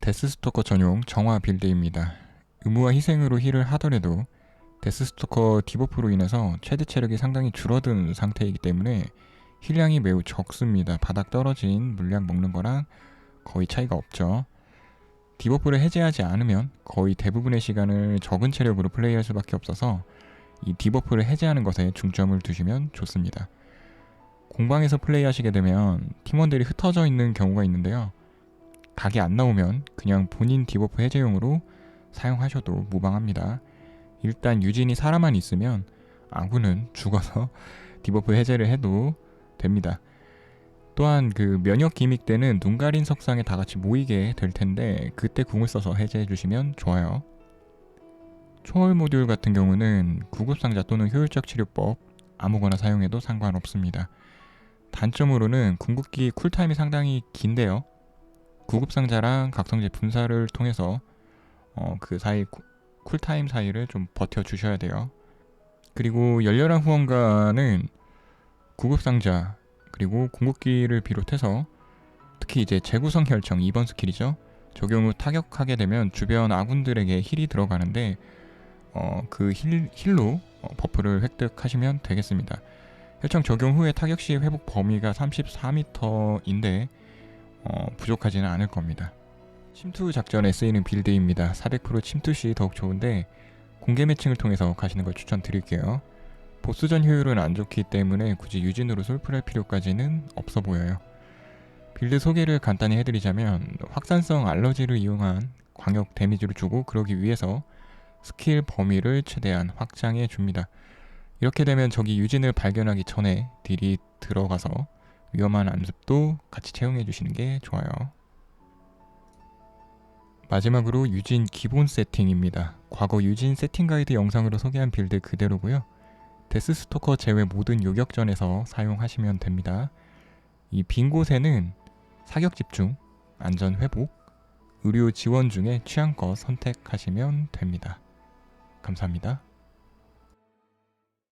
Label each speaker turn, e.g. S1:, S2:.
S1: 데스스토커 전용 정화 빌드입니다. 의무와 희생으로 힐을 하더라도 데스스토커 디버프로 인해서 최대 체력이 상당히 줄어든 상태이기 때문에 힐량이 매우 적습니다. 바닥 떨어진 물량 먹는 거랑 거의 차이가 없죠. 디버프를 해제하지 않으면 거의 대부분의 시간을 적은 체력으로 플레이할 수밖에 없어서 이 디버프를 해제하는 것에 중점을 두시면 좋습니다. 공방에서 플레이하시게 되면 팀원들이 흩어져 있는 경우가 있는데요. 각이 안 나오면 그냥 본인 디버프 해제용으로 사용하셔도 무방합니다. 일단 유진이 살아만 있으면 아군은 죽어서 디버프 해제를 해도 됩니다. 또한 그 면역 기믹 때는 눈 가린 석상에 다 같이 모이게 될 텐데 그때 궁을 써서 해제해 주시면 좋아요. 초월 모듈 같은 경우는 구급상자 또는 효율적 치료법 아무거나 사용해도 상관없습니다. 단점으로는 궁극기 쿨타임이 상당히 긴데요. 구급상자랑 각성제 분사를 통해서 어, 그 사이 쿨- 쿨타임 사이를 좀 버텨 주셔야 돼요. 그리고 열렬한 후원가는 구급상자 그리고 궁극기를 비롯해서 특히 이제 재구성 혈청 2번 스킬이죠. 적용 후 타격하게 되면 주변 아군들에게 힐이 들어가는데 어, 그 힐, 힐로 어, 버프를 획득하시면 되겠습니다. 혈청 적용 후에 타격 시 회복 범위가 34m인데 어, 부족하지는 않을 겁니다. 침투 작전에 쓰이는 빌드입니다. 400% 침투 시 더욱 좋은데 공개 매칭을 통해서 가시는 걸 추천드릴게요. 보스전 효율은 안 좋기 때문에 굳이 유진으로 솔플할 필요까지는 없어 보여요. 빌드 소개를 간단히 해드리자면 확산성 알러지를 이용한 광역 데미지를 주고 그러기 위해서 스킬 범위를 최대한 확장해 줍니다. 이렇게 되면 적이 유진을 발견하기 전에 딜이 들어가서 위험한 암습도 같이 채용해 주시는 게 좋아요. 마지막으로 유진 기본 세팅입니다. 과거 유진 세팅 가이드 영상으로 소개한 빌드 그대로고요. 데스스토커 제외 모든 요격전에서 사용하시면 됩니다. 이 빈 곳에는 사격 집중, 안전 회복, 의료 지원 중에 취향껏 선택하시면 됩니다. 감사합니다.